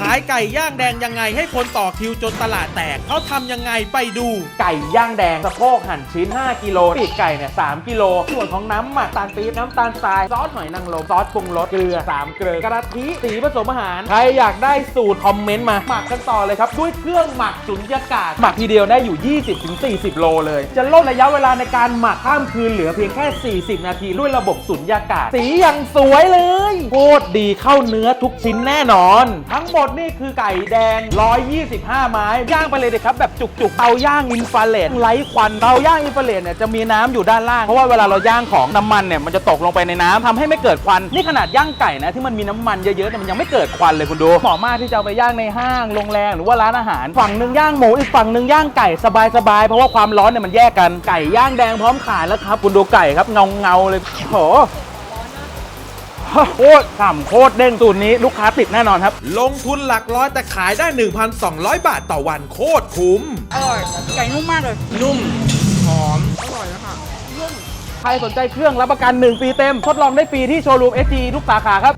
ขายไก่ย่างแดงยังไงให้คนต่อคิวจนตลาดแตกเขาทำยังไงไปดู ไก่ย่างแดงสะโพกหั่นชิ้น 5 กิโลปีกไก่เนี่ย3กิโลส่วนของน้ำหมักตาลปี๊บน้ำตาลทรายซอสหอยนางรมซอสปรุงรสเกลือ3เกลือกระทิสีผสมอาหาร ใครอยากได้สูตรคอมเมนต์มาหมักกันต่อเลยครับด้วยเครื่องหมักสุญญากาศหมักทีเดียวได้อยู่ 20-40 โลเลย จะลดระยะเวลาในการหมักข้ามคืนเหลือเพียงแค่ 40 นาทีด้วยระบบสุญญากาศ สีอย่างสวยเลยโคตรดีเข้าเนื้อทุกชิ้นแน่นอน ทั้งหมดนี่คือไก่แดง 125 ไม้ ย่างไปเลยเลยครับ แบบจุกๆเตาย่างอินฟราเรดไร้ควันเตาย่างอินฟราเรดเนี่ยจะมีน้ำอยู่ด้านล่าง เพราะว่าเวลาเราย่างของน้ำมันเนี่ยมันจะตกลงไปในน้ำทำให้ไม่เกิดควัน นี่ขนาดย่างไก่นะที่มันมีน้ำมันเยอะๆเนี่ยมันยังไม่เกิดควันเลยคุณดูเหมาะมากที่จะเอาไปย่างในห้างโรงแรมหรือว่าร้านอาหาร ฝั่งหนึ่งย่างหมูอีกฝั่งหนึ่งย่างไก่สบายๆเพราะว่าความร้อนเนี่ยมันแยกกันไก่ย่างแดงพร้อมขายแล้วครับคุณดูไก่ครับเงาเงาๆเลยโอ้โห โคตรฉ่ำโคตรเด้งสูตรนี้ลูกค้าติดแน่นอนครับ ลงทุนหลักร้อยแต่ขายได้ 1,200 บาทต่อวันโคตรคุ้ม อร่อยไก่นุ่มมากเลย นุ่ม หอม อร่อยนะคะใครสนใจเครื่องรับประกัน 1 ปีเต็ม ทดลองได้ฟรีที่โชว์รูม SG ทุกสาขาครับ